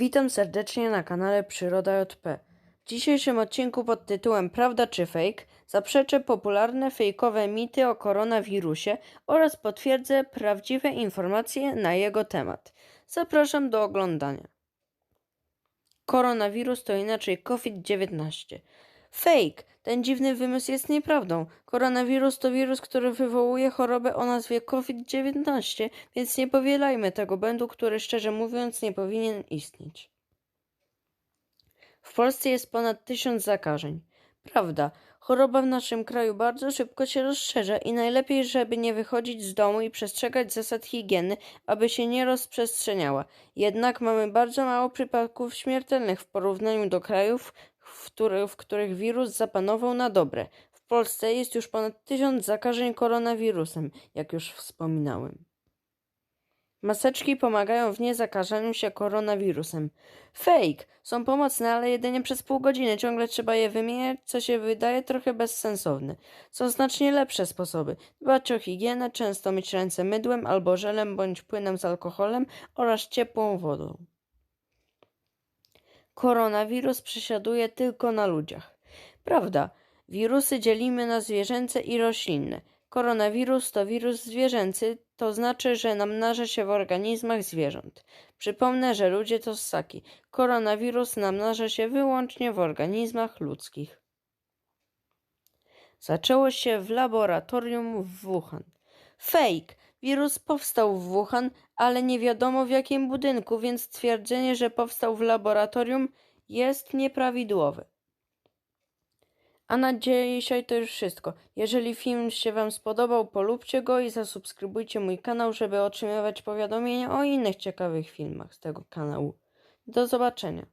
Witam serdecznie na kanale Przyroda JP. W dzisiejszym odcinku pod tytułem Prawda czy fake zaprzeczę popularne fejkowe mity o koronawirusie oraz potwierdzę prawdziwe informacje na jego temat. Zapraszam do oglądania. Koronawirus to inaczej COVID-19. Fake! Ten dziwny wymysł jest nieprawdą. Koronawirus to wirus, który wywołuje chorobę o nazwie COVID-19, więc nie powielajmy tego błędu, który szczerze mówiąc nie powinien istnieć. W Polsce jest ponad tysiąc zakażeń. Prawda, choroba w naszym kraju bardzo szybko się rozszerza i najlepiej, żeby nie wychodzić z domu i przestrzegać zasad higieny, aby się nie rozprzestrzeniała. Jednak mamy bardzo mało przypadków śmiertelnych w porównaniu do krajów, w, który, w których wirus zapanował na dobre. W Polsce jest już ponad tysiąc zakażeń koronawirusem, jak już wspominałem. Maseczki pomagają w niezakażaniu się koronawirusem. Fake! Są pomocne, ale jedynie przez pół godziny. Ciągle trzeba je wymieniać, co się wydaje trochę bezsensowne. Są znacznie lepsze sposoby. Dbać o higienę, często myć ręce mydłem albo żelem bądź płynem z alkoholem oraz ciepłą wodą. Koronawirus przesiaduje tylko na ludziach. Prawda, wirusy dzielimy na zwierzęce i roślinne. Koronawirus to wirus zwierzęcy, to znaczy, że namnaża się w organizmach zwierząt. Przypomnę, że ludzie to ssaki. Koronawirus namnaża się wyłącznie w organizmach ludzkich. Zaczęło się w laboratorium w Wuhan. Fake! Wirus powstał w Wuhan, ale nie wiadomo w jakim budynku, więc twierdzenie, że powstał w laboratorium jest nieprawidłowe. A na dzisiaj to już wszystko. Jeżeli film się Wam spodobał, polubcie go i zasubskrybujcie mój kanał, żeby otrzymywać powiadomienia o innych ciekawych filmach z tego kanału. Do zobaczenia.